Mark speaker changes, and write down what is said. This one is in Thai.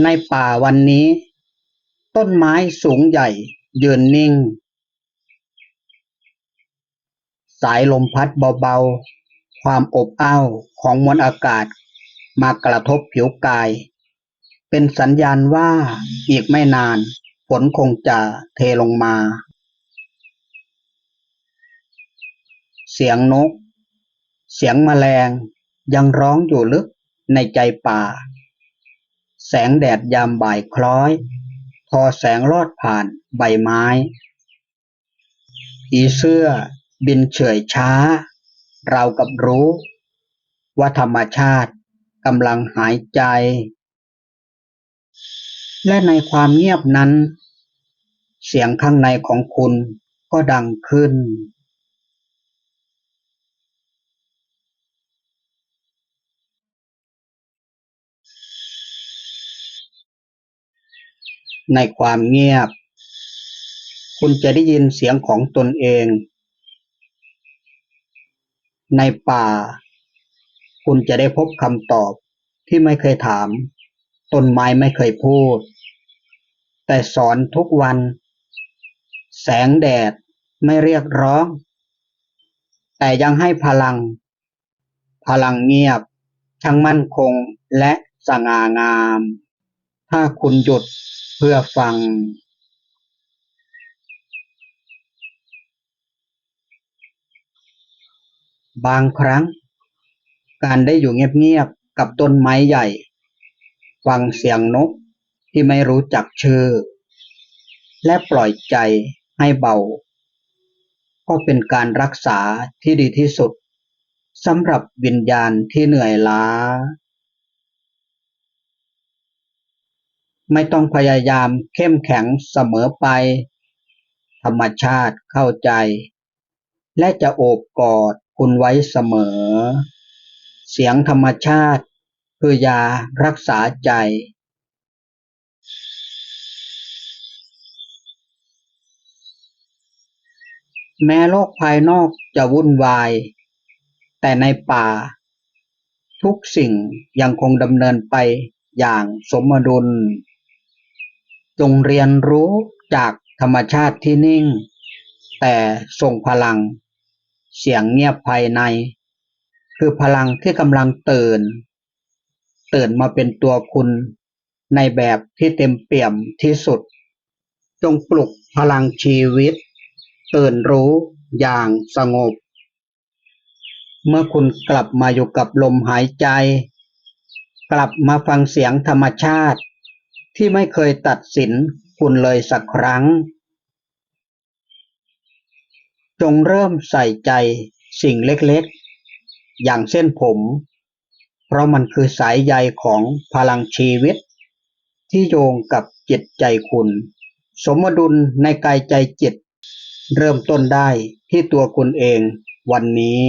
Speaker 1: ในป่าวันนี้ ต้นไม้สูงใหญ่ยืนนิ่ง สายลมพัดเบาๆ ความอบอ้าวของมวลอากาศมากระทบผิวกาย เป็นสัญญาณว่าอีกไม่นานฝนคงจะเทลงมา เสียงนก เสียงแมลงยังร้องอยู่ลึกในใจป่า แสงแดดยามบ่ายคล้อย พอแสงลอดผ่านใบไม้ ผีเสื้อบินเฉยช้า เรากับรู้ ว่าธรรมชาติกำลังหายใจ และในความเงียบนั้น เสียงข้างในของคุณก็ดังขึ้น ในความเงียบ คุณจะได้ยินเสียงของตนเอง ในป่า คุณจะได้พบคำตอบที่ไม่เคยถาม ต้นไม้ไม่เคยพูด แต่สอนทุกวัน แสงแดดไม่เรียกร้อง แต่ยังให้พลัง พลังเงียบ ทั้งมั่นคงและสง่างาม ถ้าคุณหยุด พื่อฟัง บางครั้ง การได้อยู่เงียบๆกับต้นไม้ใหญ่ ฟังเสียงนกที่ไม่รู้จักชื่อ และปล่อยใจให้เบา ก็เป็นการรักษาที่ดีที่สุดสำหรับวิญญาณที่เหนื่อยล้า ไม่ต้องพยายามเข้มแข็งเสมอไป ธรรมชาติเข้าใจ และจะโอบกอดคุณไว้เสมอ เสียงธรรมชาติคือยารักษาใจแม้โลกภายนอกจะวุ่นวาย แต่ในป่า ทุกสิ่งยังคงดำเนินไปอย่างสมดุล จงเรียนรู้จากธรรมชาติที่นิ่ง แต่ทรงพลัง เสียงเงียบภายใน คือพลังที่กำลังตื่น ตื่นมาเป็นตัวคุณในแบบที่เต็มเปี่ยมที่สุด จงปลุกพลังชีวิต ตื่นรู้อย่างสงบ เมื่อคุณกลับมาอยู่กับลมหายใจ กลับมาฟังเสียงธรรมชาติ ที่ไม่เคยตัดสินคุณเลยสักครั้ง จงเริ่มใส่ใจสิ่งเล็กๆ อย่างเส้นผม เพราะมันคือสายใยของพลังชีวิต ที่โยงกับจิตใจคุณ สมดุลในกายใจจิต เริ่มต้นได้ที่ตัวคุณเองวันนี้